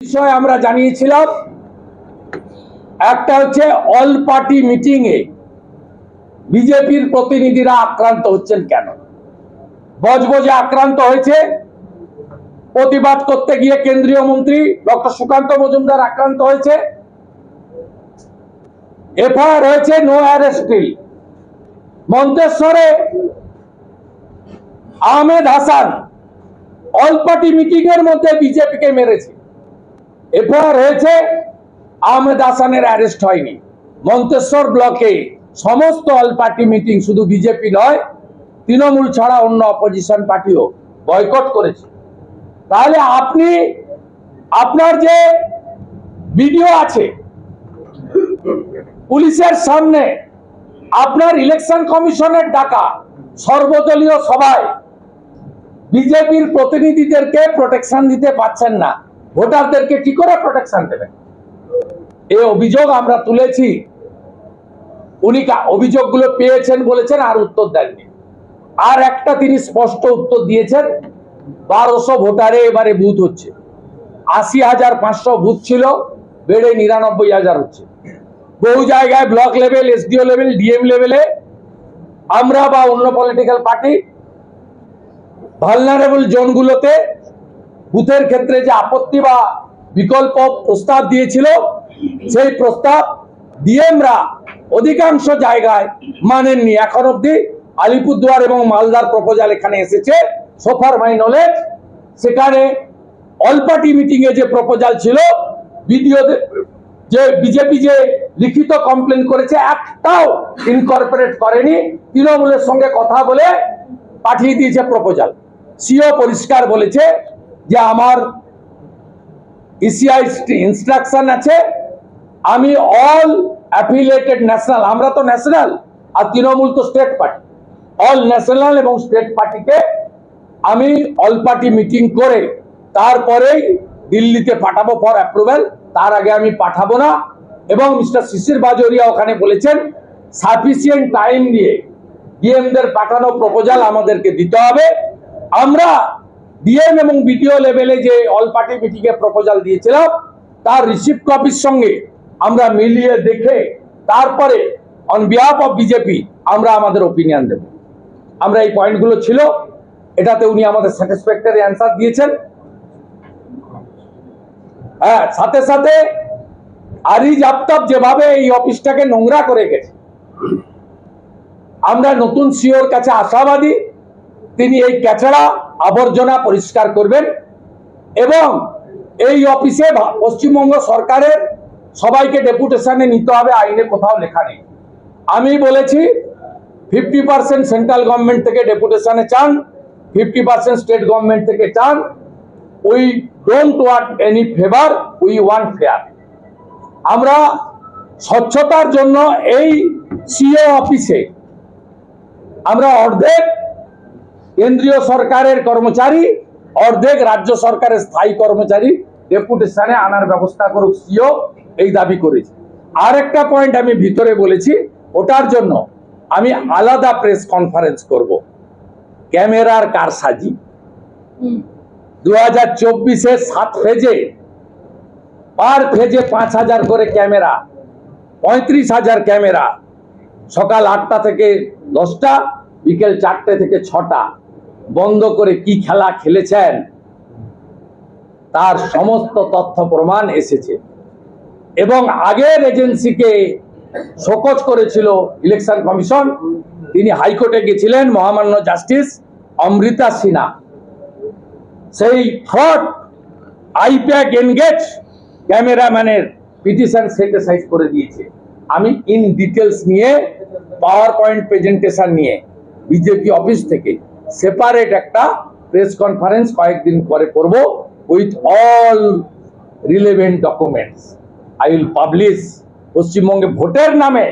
বিষয় আমরা জানিয়েছিলাম। একটা হচ্ছে অল পার্টি মিটিং এ বিজেপির প্রতিনিধিরা আক্রান্ত হচ্ছেন কেন? বজবজে আক্রান্ত হয়েছে। প্রতিবাদ করতে গিয়ে কেন্দ্রীয় মন্ত্রী ডক্টর সুকান্ত মজুমদার আক্রান্ত হয়েছে। এফআইআর হয়েছে নো অ্যারেস্ট বিল মন্তেশ্বরে Ahmed Hasan all party meeting এর মধ্যে বিজেপিকে মেরেছে। এফআইআর হয়েছে আহমেদ হাসানের অ্যারেস্ট হয়নি। মন্তেশ্বর ব্লকে সমস্ত অল পার্টি মিটিং শুধু বিজেপি নয়, তৃণমূল ছাড়া অন্য অপোজিশন পার্টিও বয়কট করেছে। তাহলে আপনি, আপনার যে ভিডিও আছে, পুলিশের সামনে আপনার ইলেকশন কমিশনের ডাকা সর্বদলীয় সভায় বিজেপির প্রতিনিধিদেরকে প্রোটেকশন দিতে পাচ্ছেন না। ভোটারদেরকে কি করে প্রোটেকশন দেবেন? এই অভিযোগ আমরা তুলেছি। উনি অভিযোগগুলো পেয়েছেন বলেছেন, আর উত্তর দেননি। আর একটা তিনি স্পষ্ট উত্তর দিয়েছেন, বারোশো ভোটারে এবারে বুথ হচ্ছে। আশি হাজার পাঁচশো বুথ ছিল, বেড়ে নিরানব্বই হাজার হচ্ছে। বহু জায়গায় block level, SDO level, DM লেভেলে আমরা বা অন্য পলিটিক্যাল পার্টি ভালনারেবল জোনগুলোতে বুথের ক্ষেত্রে যে আপত্তি বা বিকল্প প্রস্তাব দিয়েছিল, সেই প্রস্তাব ডিএমরা অধিকাংশ জায়গায় মানেননি। এখন অব্দি আলিপুরদুয়ার এবং মালদার প্রপোজাল এখানে এসেছে সোফার মাই নলেজ সেখানে অল পার্টি মিটিং এ যে প্রপোজাল ছিল, বিডিও যে বিজেপি যে লিখিত কমপ্লেন করেছে, একটাও ইনকর্পোরেট করেনি। তৃণমূলের সঙ্গে কথা বলে পাঠিয়ে দিয়েছে প্রপোজাল। সিও পরিষ্কার বলেছে যে আমার ইসিআই ইনস্ট্রাকশন আছে, আমি অল অ্যাফিলিয়েটেড ন্যাশনাল আমরা তো ন্যাশনাল আর তৃণমূল তো স্টেট পার্টি অল ন্যাশনাল এবং স্টেট পার্টিকে আমি অল পার্টি মিটিং করে তারপরেই দিল্লিতে পাঠাবো ফর অ্যাপ্রুভেল তার আগে আমি পাঠাবো না। এবং মিস্টার শিশির বাজরিয়া ওখানে বলেছেন সাফিসিয়েন্ট টাইম দিয়ে ডিএমদের পাঠানো প্রপোজাল আমাদেরকে দিতে হবে। আমরা ডিএম এবং বিটিও লেভেলে যে অল পার্টি মিটিং এ প্রপোজাল দিয়েছিলাম, তার রিসিপ্ট কপির সঙ্গে আমরা মিলিয়ে দেখে তারপরে অন বিহাফ অফ বিজেপি আমরা আমাদের ওপিনিয়ন দেব। আমরা এই পয়েন্টগুলো ছিল, এটাতে উনি আমাদের স্যাটিসফ্যাক্টরি অ্যান্সার দিয়েছেন। হ্যাঁ সাথে সাথে আরিজ আফতাব যেভাবে এই অফিসটাকে নোংরা করে গেছে, আমরা নতুন সিওর কাছে আশাবাদী তিনি এই ক্যাচড়া আবর্জনা পরিষ্কার করবেন এবং এই অফিসে পশ্চিমবঙ্গ সরকারের সবাইকে ডেপুটেশনে নিতে হবে, আইনে কোথাও লেখা নেই। আমি বলেছি ফিফটি পার্সেন্ট সেন্ট্রাল গভর্নমেন্ট থেকে ডেপুটেশনে চান ফিফটি পার্সেন্ট স্টেট গভর্নমেন্ট থেকে চান। We don't want any favour we want fair আমরা স্বচ্ছতার জন্য এই সিও অফিসে আমরা অর্ধেক কেন্দ্রীয় সরকারের কর্মচারী অর্ধেক রাজ্য সরকারের স্থায়ী কর্মচারী ডেপুটেশনে আনার ব্যবস্থা করুক সিও এই দাবি করেছে। আর একটা পয়েন্ট আমি ভিতরে বলেছি ওটার জন্য আমি আলাদা প্রেস কনফারেন্স করব। ক্যামেরার কারসাজি। দু হাজার চব্বিশে সাত ফেজে পার ফেজে পাঁচ হাজার করে ক্যামেরা পঁয়ত্রিশ হাজার ক্যামেরা। সকাল আটটা থেকে দশটা বিকেল চারটে থেকে ছটা। বন্ধ করে কি খেলা খেলেছেন? তার সমস্ত তথ্য প্রমাণ এসেছে। এবং আগের এজেন্সিকে শোকজ করেছিল ইলেকশন কমিশন, তিনি হাইকোর্টে গেছিলেন মহামান্য জাস্টিস অমৃতা সিনহা। সেই ফ্রড আইপ্যাক এনগেজ ক্যামেরাম্যানের পিটিশন সেটেসাইজ করে দিয়েছে। আমি ইন ডিটেলস নিয়ে পাওয়ার পয়েন্ট প্রেজেন্টেশন নিয়ে, বিজেপি অফিস থেকে সেপারেট একটা প্রেস কনফারেন্স কয়েকদিন পরে করব with all relevant documents I will publish পশ্চিমবঙ্গে ভোটের নামে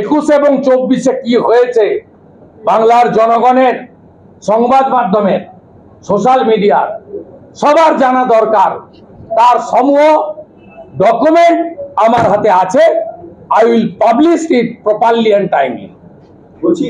একুশ এবং চব্বিশে কি হয়েছে, বাংলার জনগণের সংবাদ মাধ্যমের সোশ্যাল মিডিয়ার সবার জানা দরকার। তার সমূহ ডকুমেন্ট আমার হাতে আছে। I will publish it properly and timely বলছি